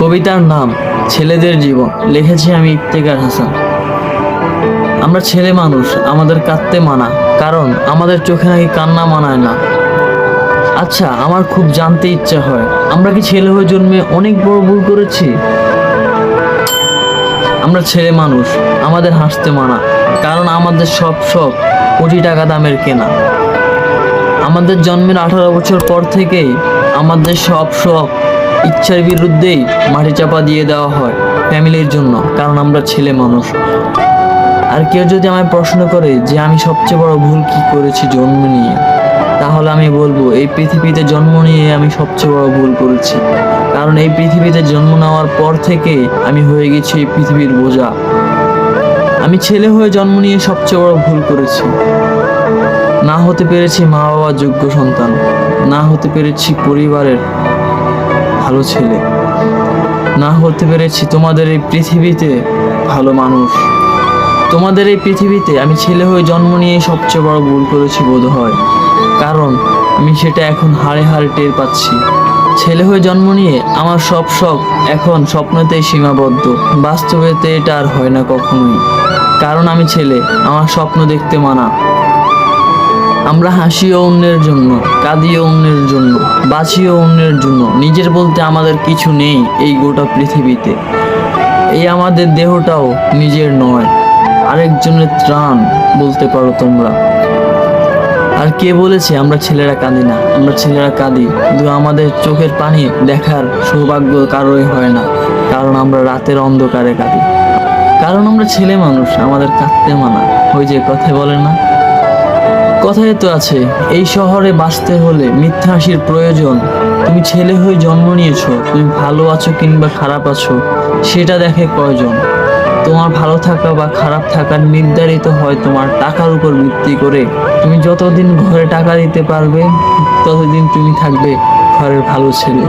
কবিতার নাম, ছেলেদের জীবন, লিখেছি আমি ইফতেকার হাসান। আমরা ছেলে মানুষ, আমাদের কাঁদতে মানা, কারণ আমাদের চোখে নাকি কান্না মানায় না। আচ্ছা আমার খুব জানতে ইচ্ছা হয়, আমরা কি ছেলে হয়ে জন্মে অনেক বড় ভুল করেছি? আমরা ছেলে মানুষ, আমাদের হাসতে মানা, কারণ আমাদের সব সব কোটি টাকা দামের কেনা। আমাদের জন্মের আঠারো বছর পর থেকেই আমাদের সব সব ইচ্ছার বিরুদ্ধেই মাটি চাপা দিয়ে দেওয়া হয় ফ্যামিলির জন্য, কারণ আমরা ছেলে মানুষ। আর কেউ যদি আমায় প্রশ্ন করে যে আমি সবচেয়ে বড় ভুল কি করেছি জন্ম নিয়ে, তাহলে আমি বলব, এই পৃথিবীতে জন্ম নিয়ে আমি সবচেয়ে বড় ভুল করেছি। কারণ এই পৃথিবীতে জন্ম নেওয়ার পর থেকে আমি হয়ে গেছি এই পৃথিবীর বোঝা। আমি ছেলে হয়ে জন্ম নিয়ে সবচেয়ে বড় ভুল করেছি। না হতে পেরেছি মা বাবার যোগ্য সন্তান, না হতে পেরেছি পরিবারের ভালো ছেলে। না হতে পেরেছি তোমাদের এই পৃথিবীতে ভালো মানুষ। তোমাদের এই পৃথিবীতে আমি ছেলে হয়ে জন্ম নিয়ে সবচেয়ে বড় ভুল করেছি বোধ হয়। কারণ আমি সেটা এখন হাড়ে হাড়ে টের পাচ্ছি। ছেলে হয়ে জন্ম নিয়ে আমার সব শখ এখন স্বপ্নতেই সীমাবদ্ধ। বাস্তবেতে এটা আর হয় না কখনোই। কারণ আমি ছেলে, আমার স্বপ্ন দেখতে মানা। আমরা হাসিও অন্যের জন্য, কাঁদিও অন্যের জন্য, বাঁচিও অন্যের জন্য, নিজের বলতে আমাদের কিছু নেই এই গোটা পৃথিবীতে। এই আমাদের দেহটাও নিজের নয়, আরেকজনের ত্রাণ বলতে পারো তোমরা। আর কে বলেছে আমরা ছেলেরা কাঁদি না? আমরা ছেলেরা কাঁদি কিন্তু আমাদের চোখের পানি দেখার সৌভাগ্য কারোই হয় না, কারণ আমরা রাতের অন্ধকারে কাঁদি। কারণ আমরা ছেলে মানুষ, আমাদের কাঁদতে মানা, ওই যে কথা বলে না? কথায় তো আছে, এই শহরে বাঁচতে হলে মিথ্যা হাসির প্রয়োজন। তুমি ছেলে হয়ে জন্ম নিয়েছো, তুমি ভালো আছো কিংবা খারাপ আছো, সেটা দেখে কয়জন? তোমার ভালো থাকা বা খারাপ থাকা নির্ধারিত হয় তোমার টাকার উপর ভিত্তি করে। তুমি যতদিন ঘরে টাকা দিতে পারবে, ততদিন তুমি থাকবে ঘরের ভালো ছেলে।